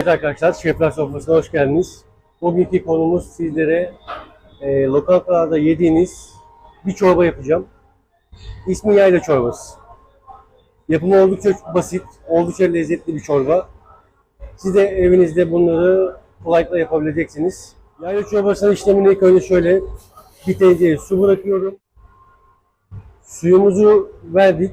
Evet arkadaşlar, Şefler Sofrası'na hoş geldiniz. Bugünkü konumuz sizlere e, lokantalarda yediğiniz bir çorba yapacağım. İsmi yayla çorbası. Yapımı oldukça basit, oldukça lezzetli bir çorba. Siz de evinizde bunları kolaylıkla yapabileceksiniz. Yayla çorbasının işlemini ilk önce şöyle bir tencereye su bırakıyorum. Suyumuzu verdik.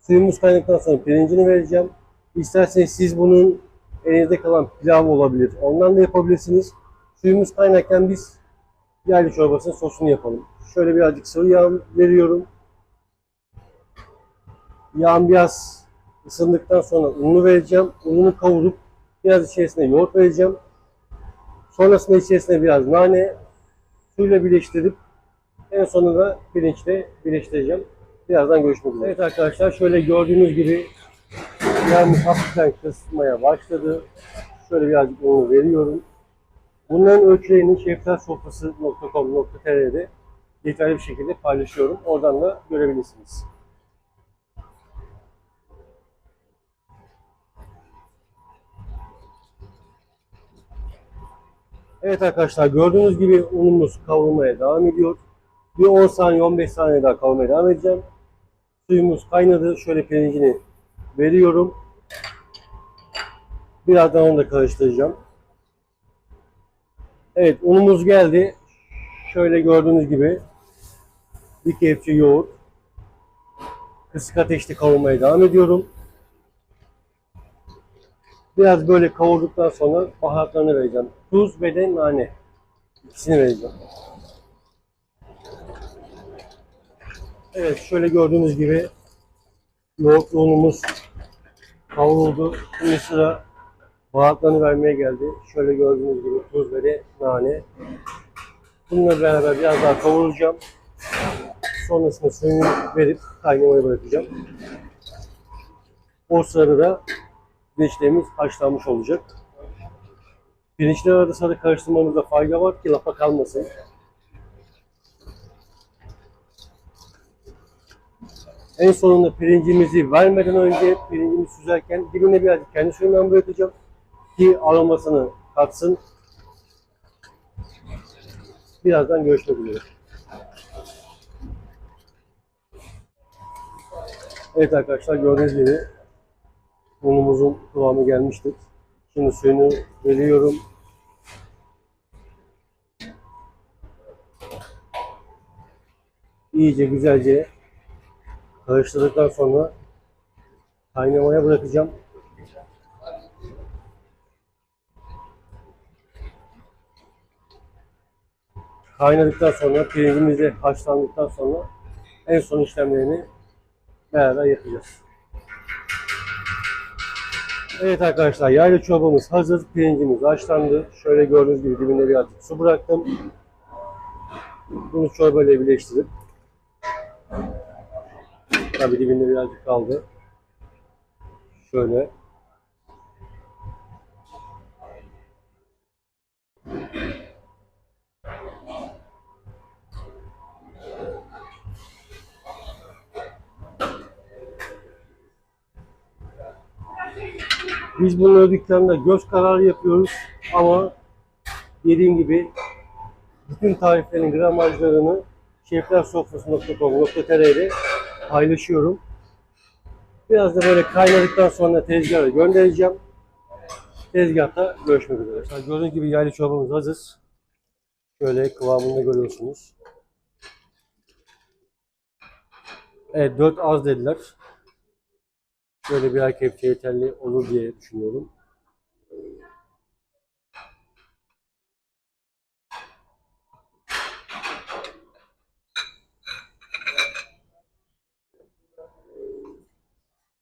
Suyumuz kaynadıktan sonra pirincini vereceğim. İsterseniz siz bunun elinizde kalan pilav olabilir. Ondan da yapabilirsiniz. Suyumuz kaynarken biz yaylı çorbasının sosunu yapalım. Şöyle birazcık sıvı yağ veriyorum. Yağım biraz ısındıktan sonra ununu vereceğim. Ununu kavurup biraz içerisine yoğurt vereceğim. Sonrasında içerisine biraz nane suyla birleştirip en sonunda pirinçle birleştireceğim. Birazdan görüşmek üzere. Evet arkadaşlar şöyle gördüğünüz gibi yağımız hafiften kısmaya başladı. Şöyle birazcık unu veriyorum. Bunların ölçülerini şeftarsofrası.com.tr'de detaylı bir şekilde paylaşıyorum. Oradan da görebilirsiniz. Evet arkadaşlar gördüğünüz gibi unumuz kavrulmaya devam ediyor. Bir 10 saniye 15 saniye daha kavurmaya devam edeceğim. Suyumuz kaynadı. Şöyle pirincini veriyorum. Birazdan onu da karıştıracağım. Evet unumuz geldi. Şöyle gördüğünüz gibi bir kepçe yoğurt. Kısık ateşte kavurmaya devam ediyorum. Biraz böyle kavurduktan sonra baharatlarını vereceğim. Tuz ve de nane. İkisini vereceğim. Evet şöyle gördüğünüz gibi yoğurtlu unumuz kavruldu. Şimdi sıra baharatlarını vermeye geldi. Şöyle gördüğünüz gibi tuz ve nane. Bununla beraber biraz daha kavuracağım. Sonrasında suyunu verip kaynamaya bırakacağım. O sırada da pirinçlerimiz haşlanmış olacak. Pirinçler arasında da karıştırmamızda fayda var ki lafa kalmasın. En sonunda pirincimizi vermeden önce pirincimizi süzerken dibine birazcık kendi suyundan bırakacağım ki aromasını katsın. Birazdan görüşmek üzere. Evet arkadaşlar gördüğünüz gibi unumuzun kıvamı gelmiştir. Şimdi suyunu veriyorum. İyice güzelce karıştırdıktan sonra kaynamaya bırakacağım. Kaynadıktan sonra pirincimiz haşlandıktan sonra en son işlemlerini beraber yapacağız. Evet arkadaşlar yayla çorbamız hazır. Pirincimiz haşlandı. Şöyle gördüğünüz gibi dibinde birazcık su bıraktım. Bunu çorbayla birleştirip Tabi dibinde birazcık kaldı. Şöyle. Biz bunu dükkanda göz kararı yapıyoruz ama dediğim gibi bütün tariflerin gramajlarını şeflersofrası.com.tr'de paylaşıyorum. Biraz da böyle kaynadıktan sonra tezgaha göndereceğim. Tezgahta görüşmek üzere. Arkadaşlar gördüğünüz gibi yaylı çorbamız hazır. Şöyle kıvamını görüyorsunuz. Evet 4 az dediler. Böyle birer kepçe yeterli olur diye düşünüyorum.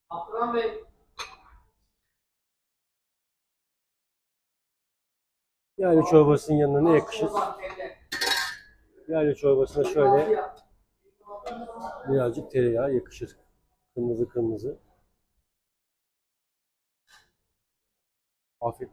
Abdurrahman Bey, Yaylı çorbasının yanına ne yakışır? Yaylı çorbasına şöyle birazcık tereyağı yakışır. Kırmızı kırmızı. αφού